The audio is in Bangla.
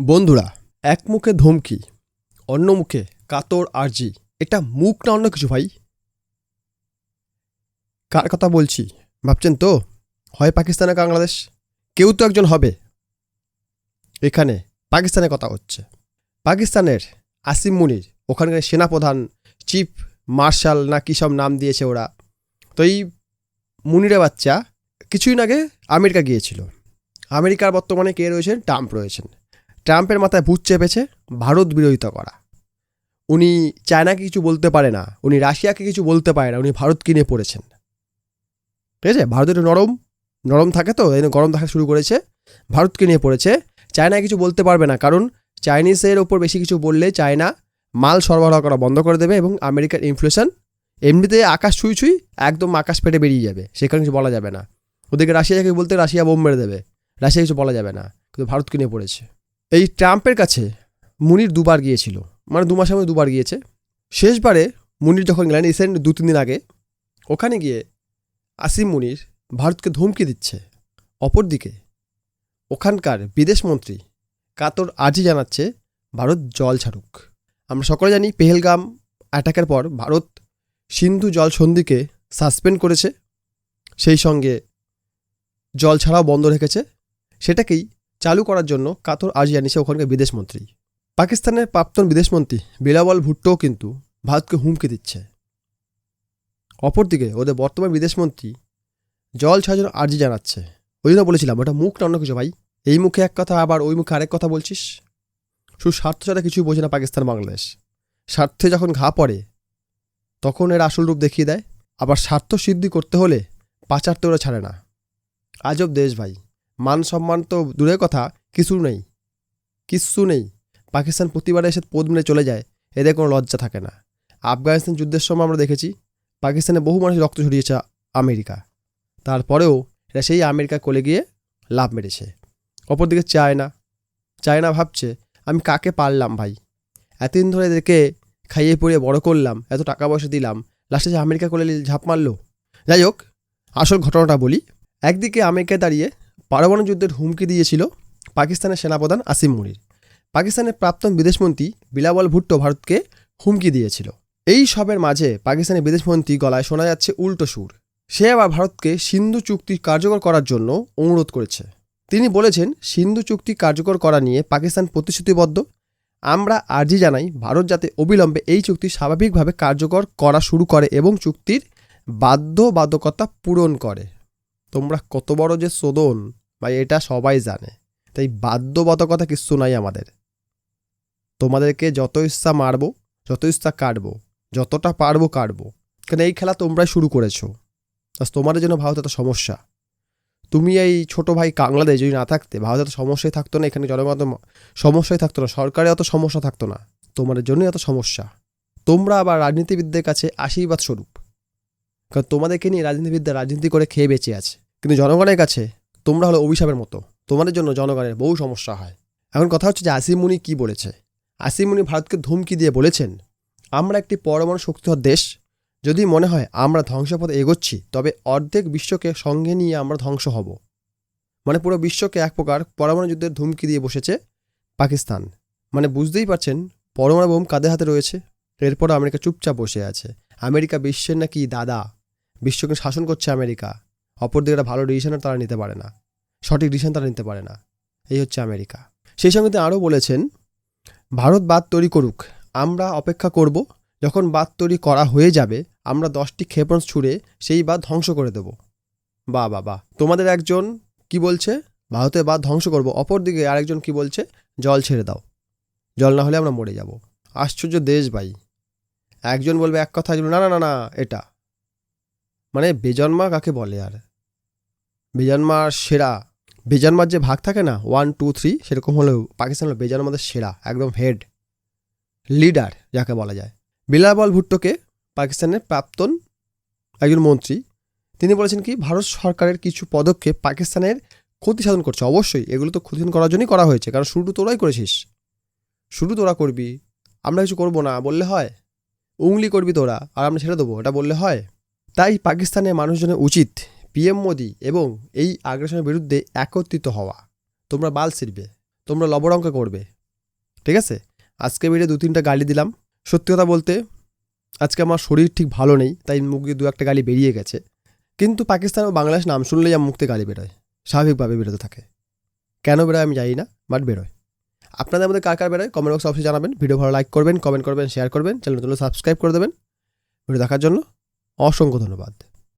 বন্ধুরা, এক মুখে ধমকি, অন্য মুখে কাতর আরজি। এটা মুখ না অন্য কিছু ভাই? কার কথা বলছি? ভাবছেন তো? হয় পাকিস্তান বাংলাদেশ? কেউ তো একজন হবে। এখানে পাকিস্তানের কথা হচ্ছে। পাকিস্তানের আসিম মুনির, ওখানকার সেনাপ্রধান, চিফ মার্শাল না কী সব নাম দিয়েছে ওরা। তো এই মুনিরা বাচ্চা কিছুদিন আগে আমেরিকা গিয়েছিল। আমেরিকার বর্তমানে কে রয়েছেন? ট্রাম্প রয়েছেন। ট্রাম্পের মাথায় ভূত চেপেছে, ভারত বিরোধিতা করা। উনি চায়নাকে কিছু বলতে পারে না, উনি রাশিয়াকে কিছু বলতে পারে না, উনি ভারতকে নিয়ে পড়েছেন। ঠিক আছে? ভারত একটু নরম নরম থাকে তো, এই গরম থাকা শুরু করেছে ভারতকে নিয়ে পড়েছে। চায়না কিছু বলতে পারবে না, কারণ চাইনিজের ওপর বেশি কিছু বললে চায়না মাল সরবরাহ করা বন্ধ করে দেবে এবং আমেরিকার ইনফ্লেশন এমনিতে আকাশ ছুঁই ছুঁই একদম আকাশ পেটে বেরিয়ে যাবে, সেখানে কিছু বলা যাবে না। ওদেরকে রাশিয়াকে বলতে রাশিয়া বোম মেরে দেবে, রাশিয়া কিছু বলা যাবে না, কিন্তু ভারতকে নিয়ে পড়েছে। এই ট্রাম্পের কাছে মুনির দুবার গিয়েছিল। মানে দু মাসের মধ্যে দুবার গিয়েছে। শেষবারে মুনির যখন গেলেন রিসেন্ট দু তিন দিন আগে, ওখানে গিয়ে আসিম মুনির ভারতকে ধমকি দিচ্ছে। অপরদিকে, ওখানকার বিদেশমন্ত্রী কাতর আজই জানাচ্ছে, ভারত জল ছাড়ুক। আমরা সকলে জানি পেহেলগাম অ্যাটাকের পর ভারত সিন্ধু জল সন্ধিকে সাসপেন্ড করেছে। সেই সঙ্গে জল ছাড়াও বন্ধ রেখেছে। সেটাকেই চালু করার জন্য কাতর আজ জানিয়েছে ওখানকার বিদেশমন্ত্রী। পাকিস্তানের প্রাক্তন বিদেশমন্ত্রী বিলাওয়াল ভুট্টোও কিন্তু ভারতকে হুমকি দিচ্ছে। অপরদিকে ওদের বর্তমান বিদেশমন্ত্রী জল ছাড়ার জন্য আর্জি জানাচ্ছে। ওই জন্য বলেছিলাম, ওটা মুখ না অন্য কিছু ভাই? এই মুখে এক কথা, আবার ওই মুখে আরেক কথা বলছিস? শুধু স্বার্থ ছাড়া কিছুই বোঝে না পাকিস্তান বাংলাদেশ। স্বার্থে যখন ঘা পড়ে, তখন এর আসল রূপ দেখিয়ে দেয়। আবার স্বার্থ সিদ্ধি করতে হলে পাচারতে ওরা ছাড়ে না। আজব দেশ ভাই। মান সম্মান তো দূরের কথা, কিছু নেই কিচ্ছু নেই। পাকিস্তান প্রতিবারে এসে পদ মেরে চলে যায়, এদের কোনো লজ্জা থাকে না। আফগানিস্তান যুদ্ধের সময় আমরা দেখেছি, পাকিস্তানে বহু মানুষ রক্ত ছড়িয়েছে আমেরিকা। তারপরেও এরা সেই আমেরিকা কোলে গিয়ে লাভ মেরেছে। অপরদিকে চায়না চায়না ভাবছে, আমি কাকে পারলাম ভাই? এতদিন ধরে এদেরকে খাইয়ে পড়িয়ে বড় করলাম, এত টাকা পয়সা দিলাম, লাস্টে যে আমেরিকা কোলে ঝাঁপ মারলো? যাই হোক, আসল ঘটনাটা বলি। একদিকে আমেরিকায় দাঁড়িয়ে পারমাণু যুদ্ধের হুমকি দিয়েছিল পাকিস্তানের সেনাপ্রধান আসিম মুনির। পাকিস্তানের প্রাক্তন বিদেশমন্ত্রী বিলাবল ভুট্টো ভারতকে হুমকি দিয়েছিল। এই সবের মাঝে পাকিস্তানের বিদেশমন্ত্রী গলায় শোনা যাচ্ছে উল্টো সুর। সে আবার ভারতকে সিন্ধু চুক্তি কার্যকর করার জন্য অনুরোধ করেছে। তিনি বলেছেন, সিন্ধু চুক্তি কার্যকর করা নিয়ে পাকিস্তান প্রতিশ্রুতিবদ্ধ। আমরা আর্জি জানাই, ভারত যাতে অবিলম্বে এই চুক্তি স্বাভাবিকভাবে কার্যকর করা শুরু করে এবং চুক্তির বাধ্যবাধকতা পূরণ করে। তোমরা কত বড় যে সোদন বা এটা সবাই জানে। তাই বাধ্যবাধকতা কিচ্ছু নাই আমাদের। তোমাদেরকে যত ইচ্ছা মারব, যত ইচ্ছা কাটবো, যতটা পারব কাটবো। কারণ এই খেলা তোমরাই শুরু করেছ। তোমাদের জন্য ভারত এত সমস্যা। তুমি এই ছোট ভাই কাংলাদেশ যদি না থাকতে, ভারত এত সমস্যাই থাকতো না, এখানে জনগণ সমস্যাই থাকতো না, সরকারে অত সমস্যা থাকতো না। তোমাদের জন্যই এত সমস্যা। তোমরা আবার রাজনীতিবিদদের কাছে আশীর্বাদ স্বরূপ। কারণ তোমাদেরকে নিয়ে রাজনীতিবিদরা রাজনীতি করে খেয়ে বেঁচে আছে। কিন্তু জনগণের কাছে তোমরা হলো অভিশাপের মতো। তোমাদের জন্য জনগণের বহু সমস্যা হয়। এখন কথা হচ্ছে যে আসিম মুনি কী বলেছে? আসিম মুনি ভারতকে ধুমকি দিয়ে বলেছেন, আমরা একটি পরমাণু শক্তিধর দেশ। যদি মনে হয় আমরা ধ্বংসপথে এগোচ্ছি, তবে অর্ধেক বিশ্বকে সঙ্গে নিয়ে আমরা ধ্বংস হব। মানে পুরো বিশ্বকে এক প্রকার পরমাণু যুদ্ধের ধুমকি দিয়ে বসেছে পাকিস্তান। মানে বুঝতেই পারছেন, পরমাণু বোম কাদের হাতে রয়েছে? এরপর আমেরিকা চুপচাপ বসে আছে। আমেরিকা বিশ্বের নাকি দাদা। বিশ্বকে শাসন করছে আমেরিকা। অপরদিকে একটা ভালো ডিসিশনও তারা নিতে পারে না। সঠিক ডিসিশন তারা নিতে পারে না। এই হচ্ছে আমেরিকা। সেই সঙ্গে তিনি আরও বলেছেন, ভারত বাদ তৈরি করুক, আমরা অপেক্ষা করব। যখন বাদ তৈরি করা হয়ে যাবে, আমরা দশটি ক্ষেপণ ছুড়ে সেই বাদ ধ্বংস করে দেব। বা বা বা। তোমাদের একজন কি বলছে? ভারতের বাদ ধ্বংস করব। অপরদিকে আরেকজন কি বলছে? জল ছেড়ে দাও। জল না হলে আমরা মরে যাব। আশ্চর্য দেশ ভাই। একজন বলবে এক কথা না না না না, এটা মানে বেজন্মা কাকে বলে আর? বেজন্মার সেরা, বেজন্মার যে ভাগ থাকে না ওয়ান টু থ্রি সেরকম হলেও পাকিস্তান হলো বেজন্মাদের সেরা, একদম হেড লিডার যাকে বলা যায়। বিলাবল ভুট্টোকে পাকিস্তানের প্রাক্তন একজন মন্ত্রী, তিনি বলেছেন কি, ভারত সরকারের কিছু পদক্ষেপ পাকিস্তানের ক্ষতি সাধন করছে। অবশ্যই, এগুলো তো ক্ষতি করার জন্যই করা হয়েছে, কারণ শুরু তোরাই করেছিস। শুরু তোরা করবি, আমরা কিছু করব না, বললে হয়। উংলি করবি তোরা, আর আমরা ছেড়ে দেবো, এটা বললে হয়। তাই পাকিস্তানের মানুষজনের উচিত পিএম মোদি এবং এই আগ্রাসনের বিরুদ্ধে একত্রিত হওয়া। তোমরা বাল ছিড়বে, তোমরা লবড়ঙ্কা করবে। ঠিক আছে? আজকে ভিডিও দু তিনটা গালি দিলাম। সত্যি কথা বলতে, আজকে আমার শরীর ঠিক ভালো নেই, তাই মুখ দিয়ে দু একটা গালি বেরিয়ে গেছে। কিন্তু পাকিস্তান ও বাংলাদেশ নাম শুনলেই আমার মুখ থেকে গালি বেরোয়। স্বাভাবিকভাবে বেরোতে থাকে। কেন বেরোয় আমি জানি না বাট বেরোয়। আপনাদের মধ্যে কার কার বেরোয়? কমেন্ট বক্সে অবশ্যই জানাবেন। ভিডিও ভালো লাইক করবেন কমেন্ট করবেন শেয়ার করবেন চ্যানেল সাবস্ক্রাইব করে দেবেন। ভিডিও দেখার জন্য অসংখ্য ধন্যবাদ।